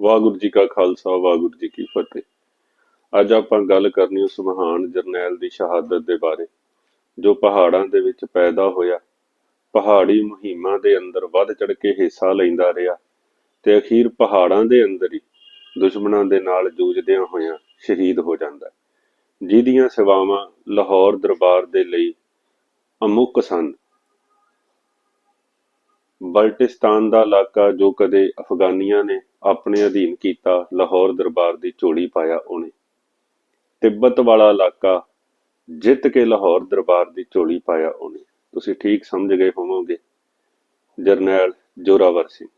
ਵਾਹਿਗੁਰੂ ਜੀ ਕਾ ਖਾਲਸਾ, ਵਾਹਿਗੁਰੂ ਜੀ ਕੀ ਫਤਿਹ। ਅੱਜ ਆਪਾਂ ਗੱਲ ਕਰਨੀ ਉਸ ਮਹਾਨ ਜਰਨੈਲ ਦੀ ਸ਼ਹਾਦਤ ਦੇ ਬਾਰੇ, ਜੋ ਪਹਾੜਾਂ ਦੇ ਵਿੱਚ ਪੈਦਾ ਹੋਇਆ। ਪਹਾੜੀ ਮੁਹਿੰਮਾਂ ਦੇ ਅੰਦਰ ਵੱਧ ਚੜ ਕੇ ਹਿੱਸਾ ਲੈਂਦਾ ਰਿਹਾ ਤੇ ਅਖੀਰ ਪਹਾੜਾਂ ਦੇ ਅੰਦਰ ਹੀ ਦੁਸ਼ਮਣਾਂ ਦੇ ਨਾਲ ਜੂਝਦਿਆਂ ਹੋਇਆਂ ਸ਼ਹੀਦ ਹੋ ਜਾਂਦਾ। ਜਿਹਦੀਆਂ ਸੇਵਾਵਾਂ ਲਾਹੌਰ ਦਰਬਾਰ ਦੇ ਲਈ ਅਮੁੱਕ ਸਨ। ਬਲਟਿਸਤਾਨ ਦਾ ਇਲਾਕਾ ਜੋ ਕਦੇ ਅਫਗਾਨੀਆਂ ਨੇ ਆਪਣੇ ਅਧੀਨ ਕੀਤਾ, ਲਾਹੌਰ ਦਰਬਾਰ ਦੀ ਝੋਲੀ ਪਾਇਆ ਉਹਨੇ। ਤਿੱਬਤ ਵਾਲਾ ਇਲਾਕਾ ਜਿੱਤ ਕੇ ਲਾਹੌਰ ਦਰਬਾਰ ਦੀ ਝੋਲੀ ਪਾਇਆ ਉਹਨੇ। ਤੁਸੀਂ ਠੀਕ ਸਮਝ ਗਏ ਹੋਵੋਗੇ, ਜਰਨੈਲ ਜੋਰਾਵਰ ਸਿੰਘ।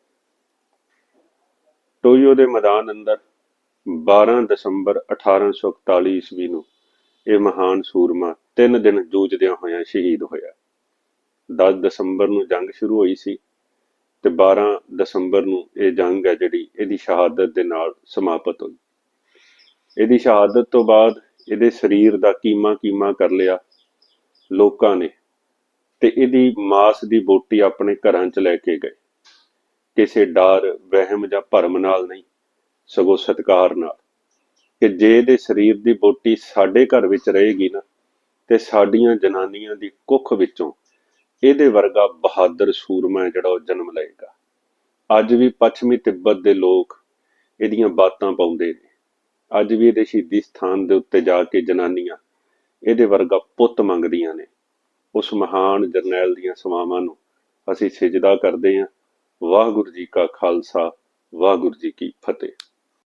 ਟੋਯੋ ਦੇ ਮੈਦਾਨ ਅੰਦਰ 12 ਦਸੰਬਰ 1841 ਈਸਵੀ ਨੂੰ ਇਹ ਮਹਾਨ ਸੂਰਮਾ ਤਿੰਨ ਦਿਨ ਜੂਝਦਿਆਂ ਹੋਇਆਂ ਸ਼ਹੀਦ ਹੋਇਆ। 10 ਦਸੰਬਰ ਨੂੰ ਜੰਗ ਸ਼ੁਰੂ ਹੋਈ ਸੀ। ਤੇ 12 ਦਸੰਬਰ ਨੂੰ ਇਹ ਜੰਗ ਹੈ ਜਿਹੜੀ ਇਹਦੀ ਸ਼ਹਾਦਤ ਦੇ ਨਾਲ ਸਮਾਪਤ ਹੋਈ। ਇਹਦੀ ਸ਼ਹਾਦਤ ਤੋਂ ਬਾਅਦ ਇਹਦੇ ਸਰੀਰ ਦਾ ਕੀਮਾ ਕੀਮਾ ਕਰ ਲਿਆ ਲੋਕਾਂ ਨੇ ਤੇ ਇਹਦੀ ਮਾਸ ਦੀ ਬੋਟੀ ਆਪਣੇ ਘਰਾਂ 'ਚ ਲੈ ਕੇ ਗਏ। ਕਿਸੇ ਡਰ, ਵਹਿਮ ਜਾਂ ਭਰਮ ਨਾਲ ਨਹੀਂ, ਸਗੋਂ ਸਤਿਕਾਰ ਨਾਲ। ਕਿ ਜੇ ਇਹਦੇ ਸਰੀਰ ਦੀ ਬੋਟੀ ਸਾਡੇ ਘਰ ਵਿੱਚ ਰਹੇਗੀ ਨਾ, ਤੇ ਸਾਡੀਆਂ ਜਨਾਨੀਆਂ ਦੀ ਕੁੱਖ ਵਿੱਚੋਂ ਇਹਦੇ ਵਰਗਾ ਬਹਾਦਰ ਸੂਰਮਾ ਹੈ ਜਿਹੜਾ ਉਹ ਜਨਮ ਲਏਗਾ। ਅੱਜ ਵੀ ਪੱਛਮੀ ਤਿੱਬਤ ਦੇ ਲੋਕ ਇਹਦੀਆਂ ਬਾਤਾਂ ਪਾਉਂਦੇ ਨੇ। ਅੱਜ ਵੀ ਇਹਦੇ ਸ਼ਹੀਦੀ ਸਥਾਨ ਦੇ ਉੱਤੇ ਜਾ ਕੇ ਜਨਾਨੀਆਂ ਇਹਦੇ ਵਰਗਾ ਪੁੱਤ ਮੰਗਦੀਆਂ ਨੇ। ਉਸ ਮਹਾਨ ਜਰਨੈਲ ਦੀਆਂ ਸੇਵਾਵਾਂ ਨੂੰ ਅਸੀਂ ਸਿਜਦਾ ਕਰਦੇ ਹਾਂ। ਵਾਹਿਗੁਰੂ ਜੀ ਕਾ ਖਾਲਸਾ, ਵਾਹਿਗੁਰੂ ਜੀ ਕੀ ਫਤਿਹ।